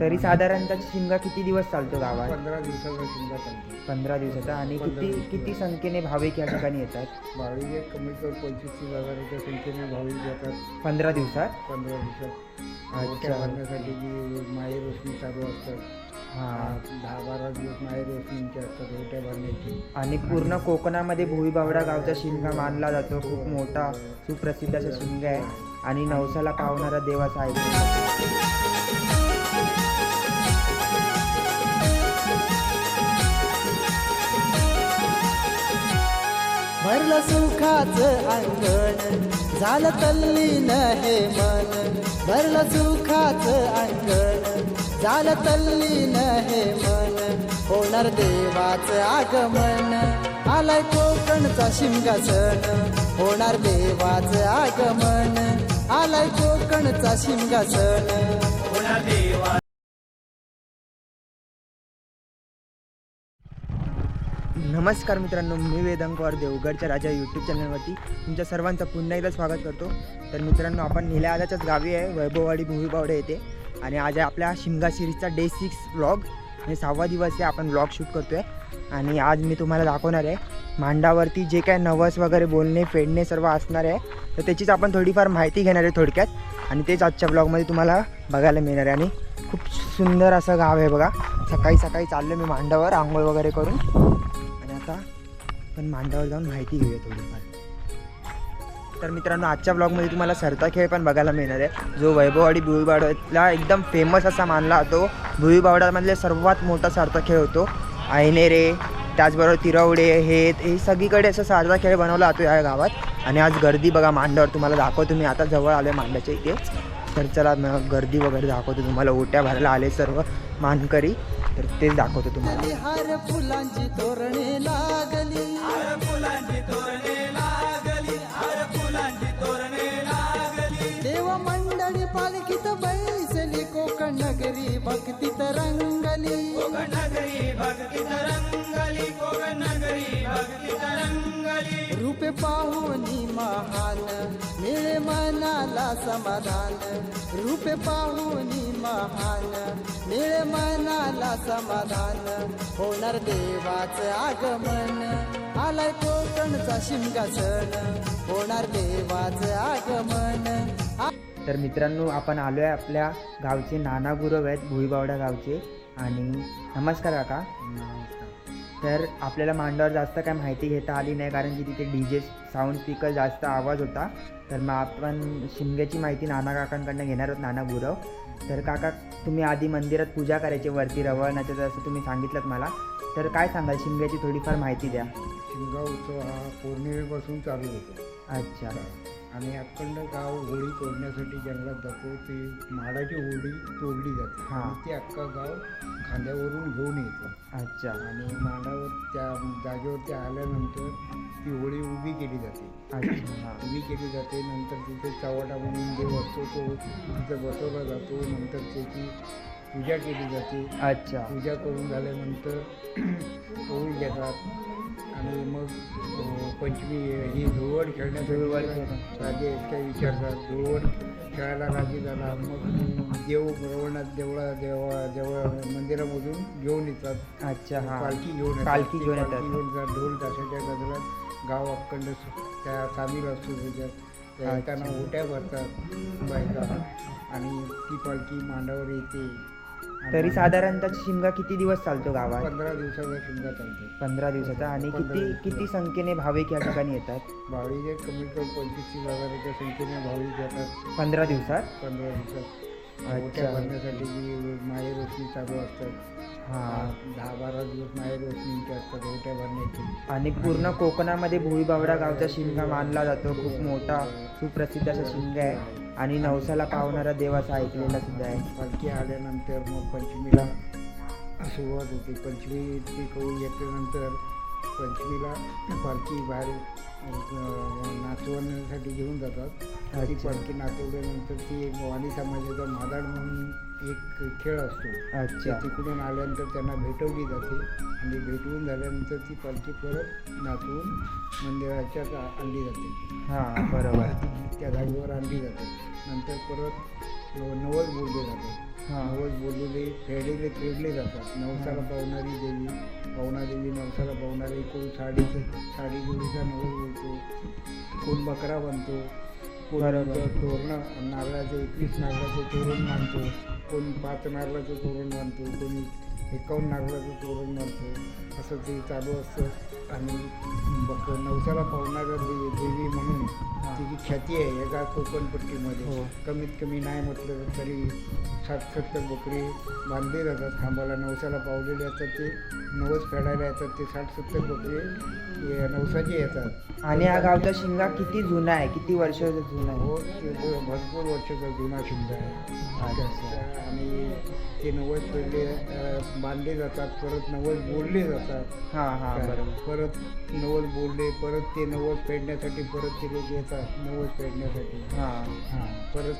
तरी साधारणतः शिमगा किती दिवस चालतो गावात? पंधरा दिवसाचा शिमगा चालतो. पंधरा दिवसाचा. आणि पंधरा किती. किती संख्येने भाविक या ठिकाणी येतात? भाविक एक कमीत कमी पंचवीस तीस हजाराच्या संख्येने भाविक येतात. पंधरा दिवसात? पंधरा दिवसात. अच्छा. मोठ्या भरण्यासाठी जी माई रोशनी चालू असतात. हां. दहा बारा दिवस माई रोशनींचे असतात मोठ्या भरण्याची. आणि पूर्ण कोकणामध्ये भोईबावडा गावचा शिमगा मानला जातो. खूप मोठा सुप्रसिद्ध असा शिमगा आहे. आणि नवसाला पावणारा देवाचा ऐकतो भरलं सुखाच अंगण झालं तल्लीन हे मन. भरलं सुखाच अंगण झालं तल्लीन हे मन. होणार देवाचं आगमन. आलाय कोकणचा शिमगा सण. होणार देवाचं आगमन. आलाय कोकणचा शिमगा सण. नमस्कार मित्रांनो मी वेदांक पवार देवगडच्या राजा यूट्यूब चॅनलवरती तुमच्या सर्वांचं पुन्हा एकदा स्वागत करतो. तर मित्रांनो आपण निल्या आजाच्याच गावी आहे वैभववाडी भुईबावडे येते आणि आज आपल्या शिमगा सिरीजचा डे सिक्स व्लॉग म्हणजे सहावा दिवस आहे आपण व्लॉग शूट करतो आहे आणि आज मी तुम्हाला दाखवणार आहे मांडावरती जे काय नवस वगैरे बोलणे फेडणे सर्व असणार आहे तर त्याचीच आपण थोडीफार माहिती घेणार आहे थोडक्यात. आणि तेच आजच्या ब्लॉगमध्ये तुम्हाला बघायला मिळणार आहे. आणि खूप सुंदर असं गाव आहे बघा. सकाळी सकाळी चाललो मी मांडावर आंघोळ वगैरे करून. आणि पण मांडावर जाऊन माहिती घेऊया थोडीफार. तर मित्रांनो आजच्या ब्लॉगमध्ये तुम्हाला सरता खेळ पण बघायला मिळणार आहे. जो वैभववाडी भुईबावड्याला एकदम फेमस असा मानला जातो. भुईबावड्यामधले सर्वात मोठा सारथा खेळ होतो. आयनेरे त्याचबरोबर तिरवडे हे हे सगळीकडे असं सारदा खेळ बनवला जातो या गावात. आणि आज गर्दी बघा मांडावर तुम्हाला दाखवतो मी. आता जवळ आलो मांडाच्या इथे. तर चला मग गर्दी वगैरे दाखवतो तुम्हाला. ओट्या भरायला आले सर्व मानकरी. तर तेच दाखवतो तुम्हाला. नगरी ती तरंगली. रूपे पाहुनी महान मिळे मनाला समाधान. रूपे पाहुनी महान मिळे मनाला समाधान. होणार देवाचं आगमन आलाय कोकणचा शिमगा होणार देवाचं आगमन आ- तर मित्रांनो आपण आलो आहे आपल्या गावचे नाना गुरव आहेत भुईबावडा गावचे. आणि नमस्कार काका. तर आपल्याला मांडावर जास्त काय माहिती घेता आली नाही कारण की तिथे डी जे साऊंड स्पीकर जास्त आवाज होता. तर मग आपण शिमग्याची माहिती नाना काकांकडनं घेणार आहोत नाना गुरव तर काका तुम्ही आधी मंदिरात पूजा करायची वरती रवळण्याचं जसं तुम्ही सांगितलं मला तर काय सांगाल? शिमग्याची थोडीफार माहिती द्या. शिमगा उत्सव हा पौर्णिमेपासून चालू होतो. अच्छा. आणि अखंड गाव होळी तोडण्यासाठी जंगलात जातो ते माडाची होळी तोडली जाते. हां. आणि ते अख्खा गाव खांद्यावरून घेऊन येतो. अच्छा. आणि मांडावर त्या जागेवरती आल्यानंतर ती होळी उभी केली जाते. अच्छा हां. उभी केली जाते नंतर तिथे चवटा म्हणून जे असतो तो तिथे बसवला जातो. नंतर त्याची पूजा केली जाते. अच्छा. पूजा करून झाल्यानंतर होळी घेतात. आणि मग पंचमी ही धुळवड खेळतात. राजे काय विचारतात. धुळवड खेळायला राजी झाला. मग देव रवणात देवळा देवा देवळा मंदिरामधून घेऊन येतात. अच्छा हां. पालखी घेऊन. पालखी घेऊन येतात. घेऊन येतात ढोल ताशाच्या गजरात गाव अखंड त्या सामील असतो त्याच्यात त्या अच्छा. येताना ओट्या भरतात बायका. आणि ती पालखी मांडावर येते. तरी साधारणतः शिमगा किती दिवस चालतो गावात? पंधरा दिवसाचा शिमगा चालतो. पंधरा दिवसाचा. आणि पंधरा किती. किती संख्येने भाविक या ठिकाणी येतात? भाविक एक कमीत कमी पंचवीस तीस हजाराच्या संख्येने भाविक येतात. पंधरा दिवसात? पंधरा दिवसात. अच्छा. भरण्यासाठी जी माहेर रोशनी चालू असतात हां. दहा बारा दिवस माहेर रोशनीचे असतात भरण्याची आणि पूर्ण कोकणामध्ये भोईबावडा गावचा शिमगा मानला जातो. खूप मोठा सुप्रसिद्ध असा शिमगा आहे. आणि नवसाला पावणारा देवाचा ऐकलेला सुद्धा आहे. पालखी आल्यानंतर मग पंचमीला सुरुवात होते. पंचमी ती करून घेतल्यानंतर पंचमीला पालखी बाहेर अं, नाचवण्यासाठी घेऊन जातात. ती. पालखी नाचवल्यानंतर ती एक वाणी समाजाचा मादाड म्हणून एक खेळ असतो. अच्छा. तिकडून आल्यानंतर त्यांना भेटवली जाते. आणि भेटवून झाल्यानंतर ती पालखी परत नाचवून मंदिराच्यात आ- आणली जाते. हां बरोबर. त्या जागेवर आणली जाते. नंतर परत नव- नवस बोलले जाते हा. नवस बोललेले फेडले जातात. नवसाला पावणारी देवी पावणा देवी नवसाला पावणारी कोण साडी साडी जोडीचा नवस बोलतो. कोण बकरा कोण बरोबर. तोरण नारळाचं एकवीस नारळाचं तोरण बांधतो कोण पाच नारळाचं तोरण बांधतो कोणी एकावन्न नारळाचं तोरण बांधतो असं ते चालू असतं आणि बक नवसाला पावणाऱ्या दे- देवी म्हणून तिची ख्याती आहे एका कोकणपट्टीमध्ये. हो. कमीत कमी नाही म्हटलं तरी साठ सत्तर बकरी बांधले जातात खांबाला. नवसाला पावलेले असतात ते नवस फेडायला येतात ते साठ सत्तर बकरी हे नवसाचे येतात. आणि हा गावचा शिंगा किती जुना आहे? किती वर्षाचा जुना आहे? हो ते भ- भरपूर वर्षाचा जुना शिंगा आहे. आणि ते नवस फेडले अं, बांधले जातात परत नवस बोलले जातात. हा हा बरोबर. परत नवस बोलले परत ते नवस फेडण्यासाठी परत ते लोक येतात नवस फेडण्यासाठी. हा. हां परत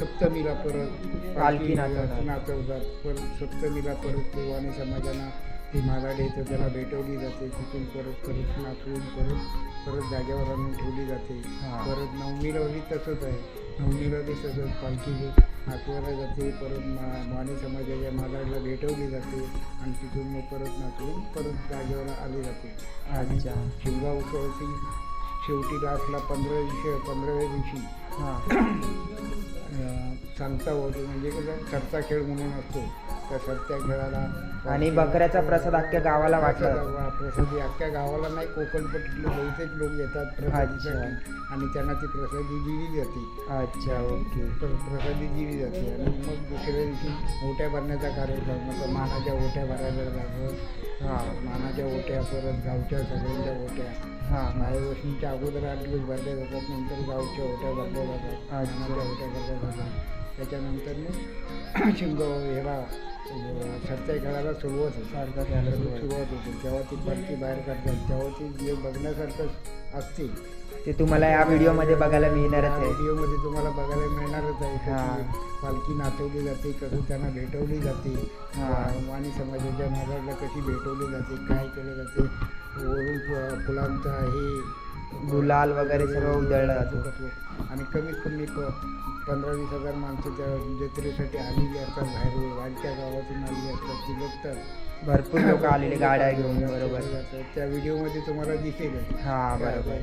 सप्तमीला परत पालखी नाचवतात. नाचवतात. परत सप्तमीला परत ते वाणी समाजाला ती मालाड येतं त्याला भेटवली जाते. तिथून परत परत नाचवून परत परत जागेवर आणून ठेवली जाते. हां. परत नवमीला तसंच आहे. नवमीला तसंच पालखी नाचवायला जाते. परत मा वाणी समाजाच्या मालाडला भेटवली जाते आणि तिथून मग परत नाचवून परत जागेवर आली जाते. आणि शिमगा उत्सवाची शेवटी लास्टला पंधरा दिवशी पंधराव्या दिवशी हा. सांगता होतो. म्हणजे कसं सरता खेळ म्हणून असतो. त्या आणि बकऱ्याचा प्रसाद अख्ख्या गावाला वाटला. वा- प्रसादी. अख्ख्या गावाला नाही कोकणपट्टीतले बहुतेक लोक येतात प्रसादीसाठी. आणि त्यांना ती प्रसादी दिली जाते. अच्छा ओके. प्र- प्रसादी दिली जाते. आणि मग दुसऱ्या दिवशी ओट्या भरण्याचा कार्यक्रम मतलब मानाच्या ओट्या भरायला जातं. हा. मानाच्या ओट्या परत गावच्या सगळ्यांच्या ओट्या. हा. मायवशनीच्या अगोदर आठ दिवस भरल्या जातात नंतर गावच्या ओट्या भरल्या जातात. ओट्या भरल्या जातात. त्याच्यानंतर मग शिमगा ह्याला सरत्या खेळायला सुरुवात सारखं सुरुवात. होते. तेव्हा ती पालखी बाहेर काढतात तेव्हा ती जे बघण्यासारखं असते ते तुम्हाला या व्हिडिओमध्ये बघायला मिळणारच आहे. व्हिडिओमध्ये तुम्हाला बघायला मिळणारच आहे. हा. कशी पालखी नाचवली जाते कसं त्यांना भेटवली जाते. हा. वाणी समाजाच्या महाराजला कशी भेटवली जाते काय केलं जाते. वरून फुलांचा हे गुलाल वगैरे सर्व उधळलं जातो. आणि कमीत कमी पंधरा वीस हजार माणसं त्या जत्रेसाठी आलेली असतात बाहेर वाढच्या गावातून आलेली असतात ती बघतात भरपूर लोक आलेले गाड्या घेऊन बरोबर. त्या व्हिडिओमध्ये तुम्हाला दिसेल. हा बरोबर.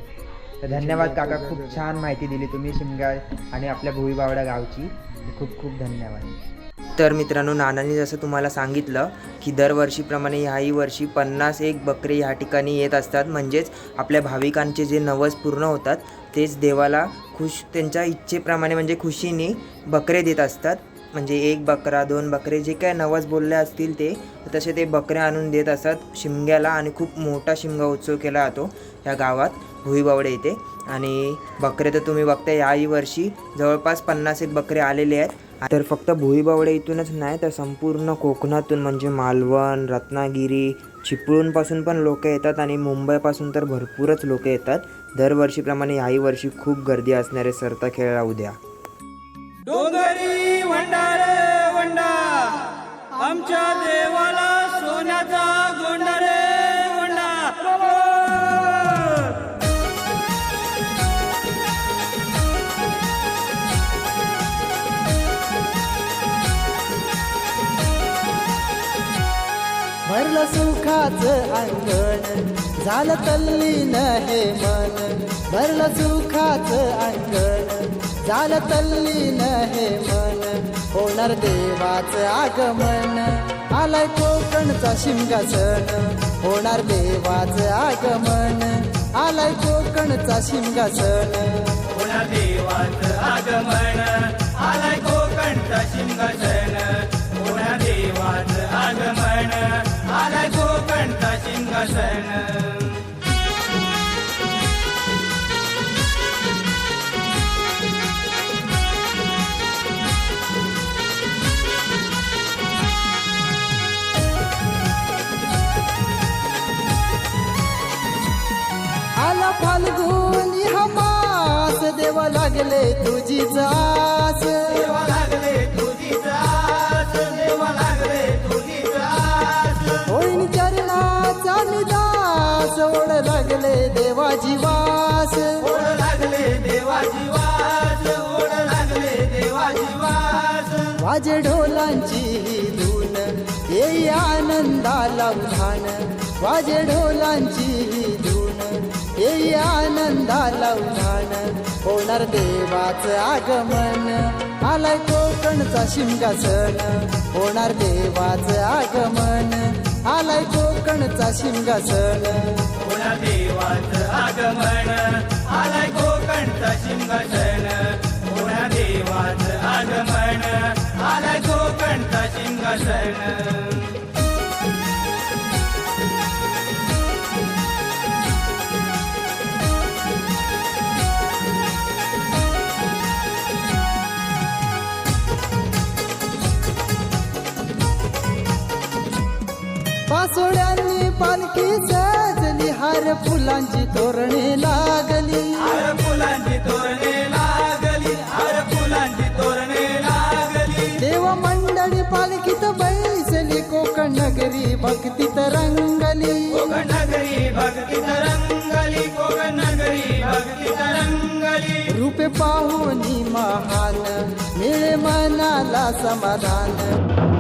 तर धन्यवाद काका खूप छान माहिती दिली तुम्ही शिमगा आणि आपल्या भुईबावडा गावची. खूप खूप धन्यवाद. तर मित्रांनो नानांनी जसं तुम्हाला सांगितलं की दरवर्षीप्रमाणे ह्याही वर्षी पन्नास एक बकरे ह्या ठिकाणी येत असतात. म्हणजेच आपल्या भाविकांचे जे नवस पूर्ण होतात तेच देवाला खुश त्यांच्या इच्छेप्रमाणे म्हणजे खुशीने बकरे देत असतात. म्हणजे एक बकरा दोन बकरे जे काय नवस बोलले असतील ते तसे ते बकरे आणून देत असतात शिमग्याला आणि खूप मोठा शिमगा उत्सव केला जातो या गावात भुईबावडे येथे. आणि बकरे तर तुम्ही बघता याही वर्षी जवळपास पन्नास एक बकरे आलेले आहेत. तर फक्त भुईबावडे इथूनच नाही तर संपूर्ण कोकणातून म्हणजे मालवण रत्नागिरी चिपळूणपासून पण लोक येतात आणि मुंबईपासून तर भरपूरच लोक येतात. दरवर्षीप्रमाणे याही वर्षी खूप गर्दी असणारे सरता खेळा उद्या. डोंगरी वंडारे वंडा आमच्या देवाला सोन्याचा गोंडारे वंडा भरलं सुखाचं अंगण. झालं तल्लीन हे मन भरलं सुखाच अंगण झालं तल्लीन हे मन होणार देवाचं आगमन. आलाय कोकणचा शिमगा सण होणार देवाचं आगमन. आलाय कोकणचा शिमगा सण लागले तुझी जास देवा लागले तुझी जास देवा लागले तुझी जास होईन चरणाचा निदास. ओढ लागले ओढ लागले ओढ लागले वाजे ढोलांची ही धून येई आनंदाला उधाण वाजे ढोलांची ही धून येई आनंदाला उधाण होणार देवाचं आगमन. आलाय कोकणचा शिमगासन होणार देवाचं आगमन. आलाय कोकणचा शिमगासन होणार देवाचं आगमन. आलाय कोकणचा शिंगसन होणार देवाचं आगमन. आलाय कोकणचा शिंगसन फुलांची तोरणे लागली. हर फुलांची तोरणे लागली हर फुलांची तोरणे लागली. देव मंडळी पालखीत बैसली कोकण नगरी भक्तीत रंगली. कोकण नगरी भक्ती तरंगली कोकण नगरी भक्ती तरंगली रूपे पाहुनी महान मिळे मनाला समाधान.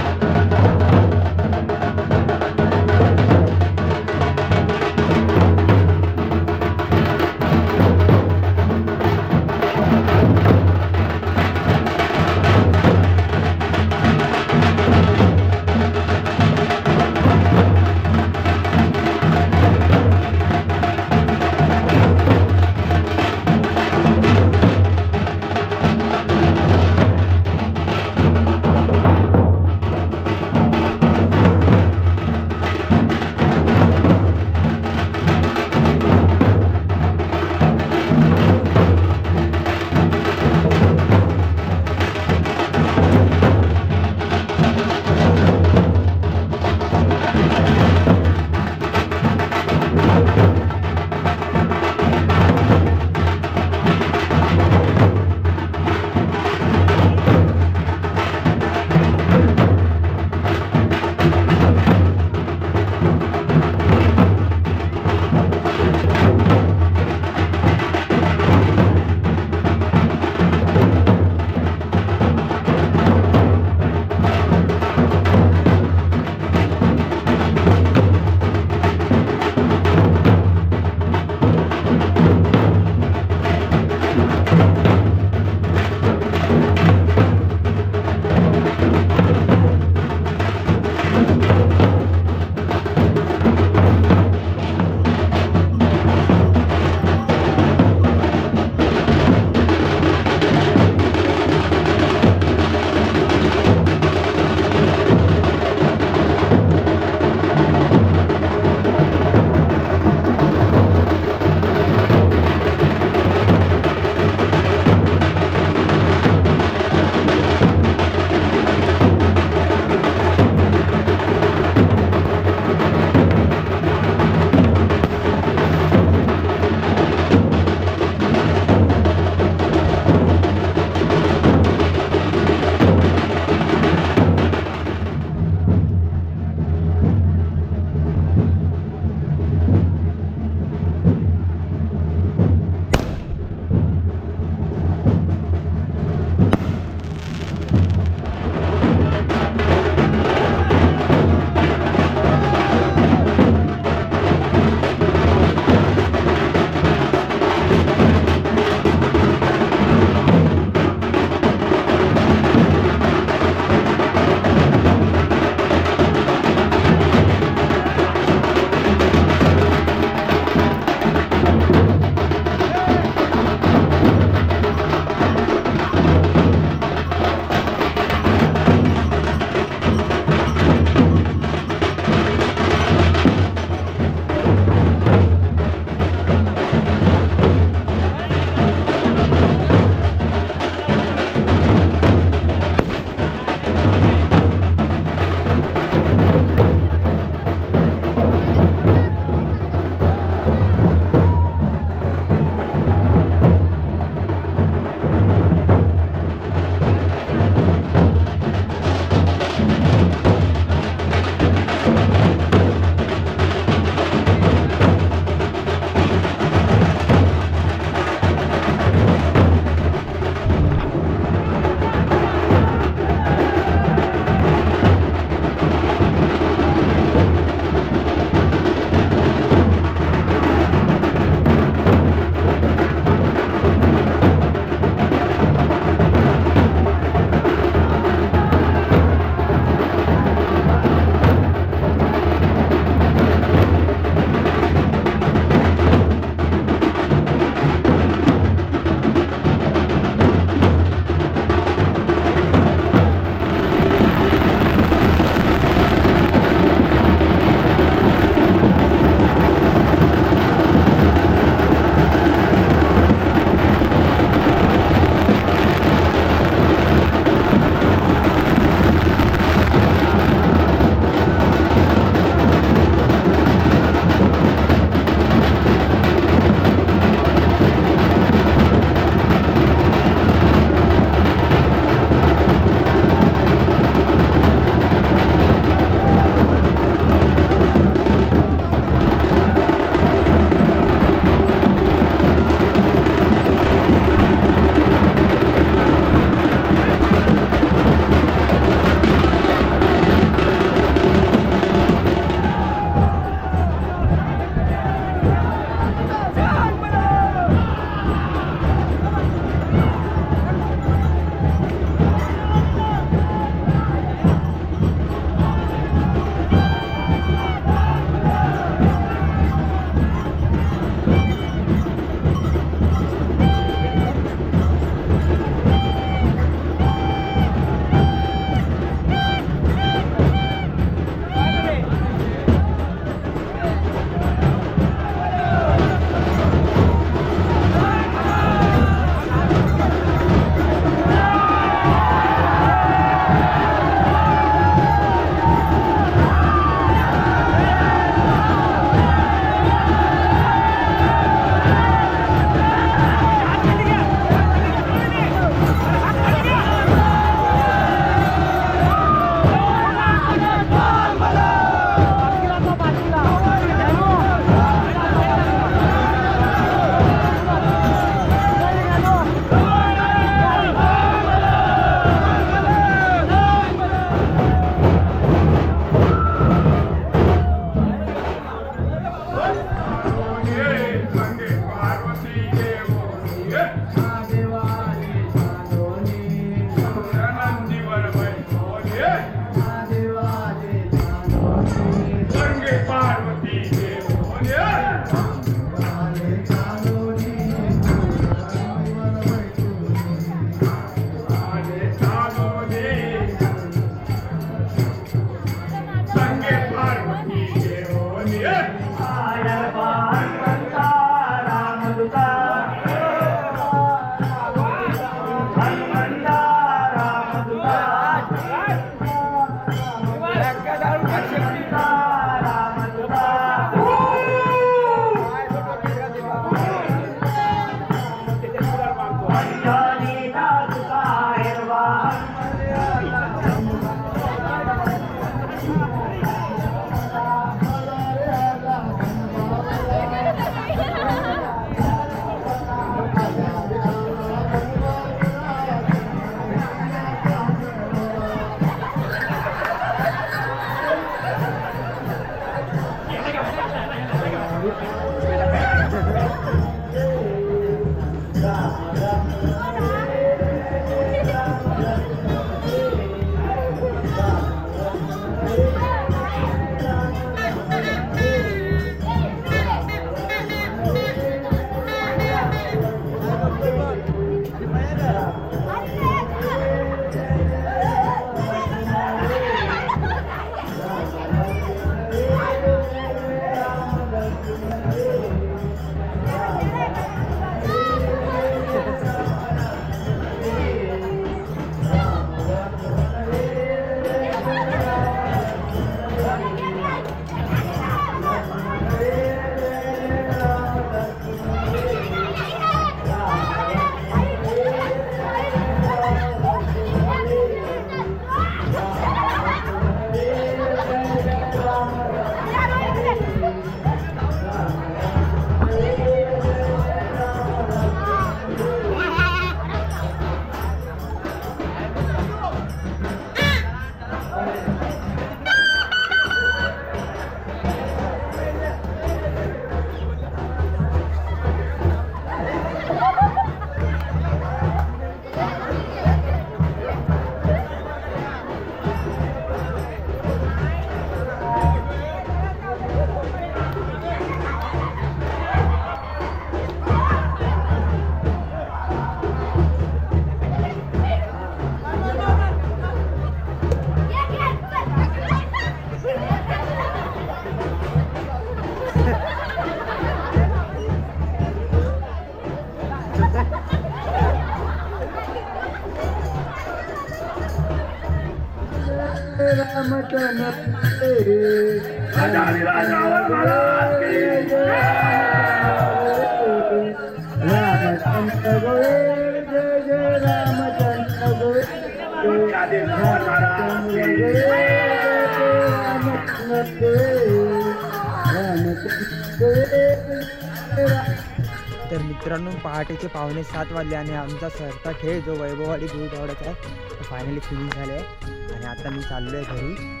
तर मित्रांनो पहाटेचे पावणे सात वाजले आणि आमचा सरता खेळ जो वैभववाडी दूरदौडाचा आहे तो फायनली फिनिश झाले आहे आणि आता मी चाललो आहे घरी.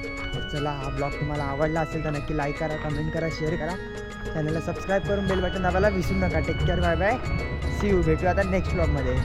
चला हा ब्लॉग तुम्हाला आवडला असेल तर नक्की लाईक करा कमेंट करा शेअर करा. चॅनलला सबस्क्राईब करून बेल बटन दाबायला विसरू नका. Take care bye bye see you भेटू आता नेक्स्ट ब्लॉगमध्ये